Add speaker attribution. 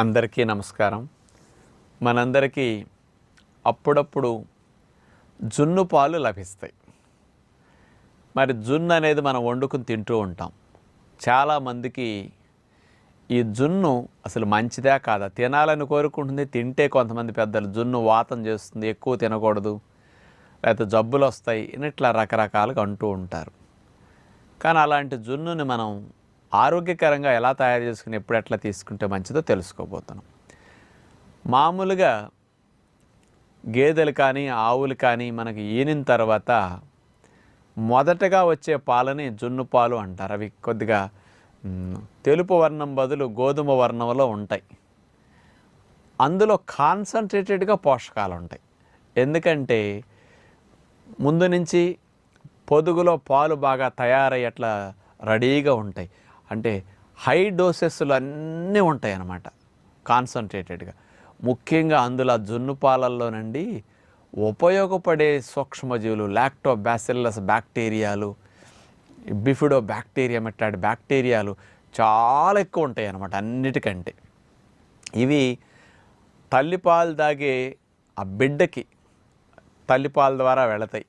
Speaker 1: అందరికీ నమస్కారం. మనందరికీ అప్పుడప్పుడు జున్ను పాలు లభిస్తాయి. మరి జున్ను అనేది మనం వండుకుని తింటూ ఉంటాం. చాలామందికి ఈ జున్ను అసలు మంచిదే కాదా? తినాలని కోరుకుంటుంది తింటే కొంతమంది పెద్దలు జున్ను వాతం చేస్తుంది ఎక్కువ తినకూడదు లేకపోతే జబ్బులు వస్తాయి ఇట్లా రకరకాలుగా అంటూ ఉంటారు. కానీ అలాంటి జున్నుని మనం ఆరోగ్యకరంగా ఎలా తయారు చేసుకుని ఎప్పుడు ఎట్లా తీసుకుంటే మంచిదో తెలుసుకోబోతున్నాం. మామూలుగా గేదెలు కానీ ఆవులు కానీ మనకి ఈనిన తర్వాత మొదటగా వచ్చే పాలని జున్ను పాలు అంటారు. అవి కొద్దిగా తెలుపు వర్ణం బదులు గోధుమ వర్ణంలో ఉంటాయి. అందులో కాన్సన్ట్రేటెడ్గా పోషకాలు ఉంటాయి. ఎందుకంటే ముందు నుంచి పొదుగులో పాలు బాగా తయారయ్యేట్లా రెడీగా ఉంటాయి. అంటే హై డోసెస్లు అన్నీ ఉంటాయి అన్నమాట కాన్సన్ట్రేటెడ్గా ముఖ్యంగా అందులో ఆ జున్ను పాలల్లోనండి ఉపయోగపడే సూక్ష్మజీవులు లాక్టో బ్యాసిల్లస్ బ్యాక్టీరియాలు బిఫిడో బ్యాక్టీరియా మెట్టాడ్ బ్యాక్టీరియాలు చాలా ఎక్కువ ఉంటాయి అన్నమాట అన్నిటికంటే. ఇవి తల్లిపాలు తాగే ఆ బిడ్డకి తల్లిపాల ద్వారా వెళతాయి.